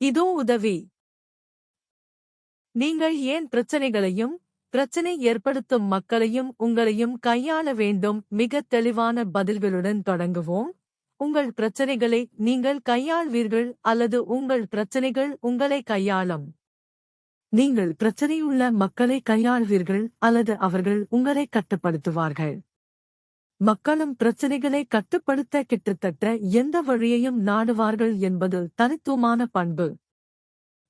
இதோ உதவி. நீங்கள் ஏன் பிரச்சனைகளையும் பிரச்சனை ஏற்படுத்தும் மக்களையும் உங்களையும் கையாள வேண்டும் மிக தெளிவான பதில்களுடன் தொடங்குவோம். உங்கள் பிரச்சனைகளை நீங்கள் கையாள்வீர்கள் அல்லது உங்கள் பிரச்சனைகள் உங்களை கையாளும். நீங்கள் பிரச்சனையுள்ள மக்களை கையாள்வீர்கள் அல்லது அவர்கள் உங்களை கட்டுப்படுத்துவார்கள். மக்களும் பிரச்சனைகளை கட்டுப்படுத்த கிட்டத்தட்ட எந்த வழியையும் நாடுவார்கள் என்பது தனித்துவமான பண்பு.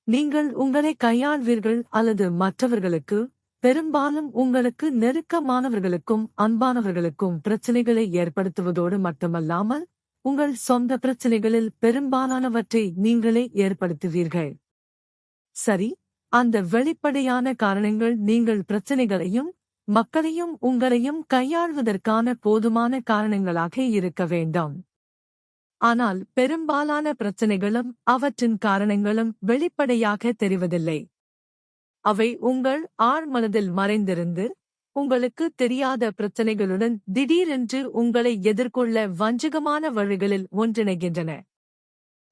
நீங்கள் உங்களை கையாள்வீர்கள் அல்லது மற்றவர்களுக்கு பெரும்பாலும் உங்களுக்கு நெருக்கமானவர்களுக்கும் அன்பானவர்களுக்கும் பிரச்சனைகளை ஏற்படுத்துவதோடு மட்டுமல்லாமல் உங்கள் சொந்த பிரச்சனைகளில் பெரும்பாலானவற்றை நீங்களே ஏற்படுத்துவீர்கள். சரி அந்த வெளிப்படையான காரணங்கள் நீங்கள் பிரச்சனைகளையும் மக்களையும் உங்களையும் கையாள்வதற்கான போதுமான காரணங்களாக இருக்க வேண்டும். ஆனால் பெரும்பாலான பிரச்சனைகளும் அவற்றின் காரணங்களும் வெளிப்படையாக தெரிவதில்லை. அவை உங்கள் ஆழ்மனதில் மறைந்திருந்து உங்களுக்கு தெரியாத பிரச்சனைகளுடன் திடீரென்று உங்களை எதிர்கொள்ள வஞ்சகமான வழிகளில் ஒன்றிணைகின்றன.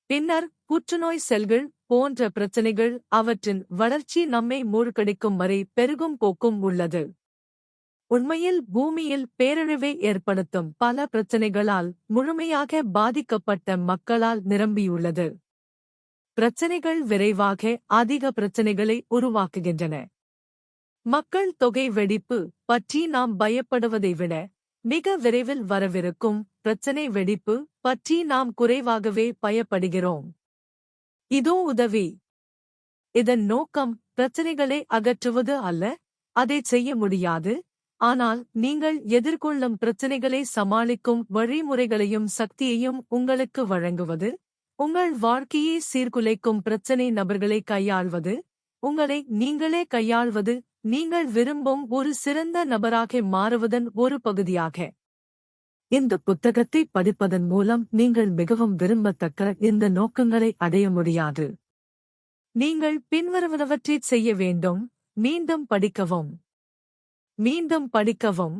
பின்னர் புற்றுநோய் செல்கள் போன்ற பிரச்சனைகள் அவற்றின் வளர்ச்சி நம்மை மூழ்கடிக்கும் வரை பெருகும் போக்கும் உள்ளது. உண்மையில் பூமியில் பேரழிவை ஏற்படுத்தும் பல பிரச்சனைகளால் முழுமையாக பாதிக்கப்பட்ட மக்களால் நிரம்பியுள்ளது. பிரச்சனைகள் விரைவாக அதிக பிரச்சனைகளை உருவாக்குகின்றன. மக்கள் தொகை வெடிப்பு பற்றி நாம் பயப்படுவதை விட மிக விரைவில் வரவிருக்கும் பிரச்சனை வெடிப்பு பற்றி நாம் குறைவாகவே பயப்படுகிறோம். இதோ உதவி. இதன் நோக்கம் பிரச்சனைகளை அகற்றுவது அல்ல அதை செய்ய முடியாது. ஆனால் நீங்கள் எதிர்கொள்ளும் பிரச்சனைகளை சமாளிக்கும் வழிமுறைகளையும் சக்தியையும் உங்களுக்கு வழங்குவது உங்கள் வாழ்க்கையை சீர்குலைக்கும் பிரச்சனை நபர்களை கையாள்வது உங்களை நீங்களே கையாள்வது நீங்கள் விரும்பும் ஒரு சிறந்த நபராக மாறுவதன் ஒரு பகுதியாக. இந்த புத்தகத்தை படிப்பதன் மூலம் நீங்கள் மிகவும் விரும்பத்தக்க இந்த நோக்கங்களை அடைய முடியாது. நீங்கள் பின்வருவனவற்றை செய்ய வேண்டும் மீண்டும் படிக்கவும். மீண்டும் படிக்கவும்.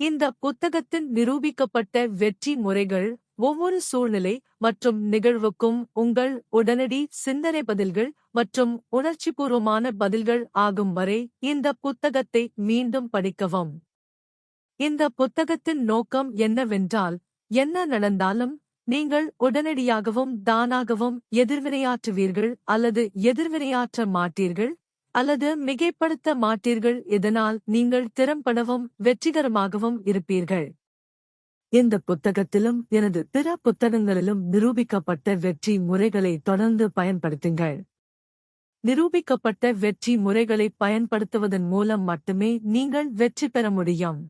இந்த புத்தகத்தின் நிரூபிக்கப்பட்ட வெற்றி முறைகள் ஒவ்வொரு சூழ்நிலை மற்றும் நிகழ்வுக்கும் உங்கள் உடனடி சிந்தனை பதில்கள் மற்றும் உணர்ச்சிபூர்வமான பதில்கள் ஆகும் வரை இந்த புத்தகத்தை மீண்டும் படிக்கவும். இந்த புத்தகத்தின் நோக்கம் என்னவென்றால் என்ன நடந்தாலும் நீங்கள் உடனடியாகவும் தானாகவும் எதிர்வினையாற்றுவீர்கள் அல்லது எதிர்வினையாற்ற மாட்டீர்கள். அல்லது மிகைப்படுத்த மாட்டீர்கள். இதனால் நீங்கள் திறம்படவும் வெற்றிகரமாகவும் இருப்பீர்கள். இந்த புத்தகத்திலும் எனது பிற புத்தகங்களிலும் நிரூபிக்கப்பட்ட வெற்றி முறைகளை தொடர்ந்து பயன்படுத்துங்கள். நிரூபிக்கப்பட்ட வெற்றி முறைகளை பயன்படுத்துவதன் மூலம் மட்டுமே நீங்கள் வெற்றி பெற முடியும்.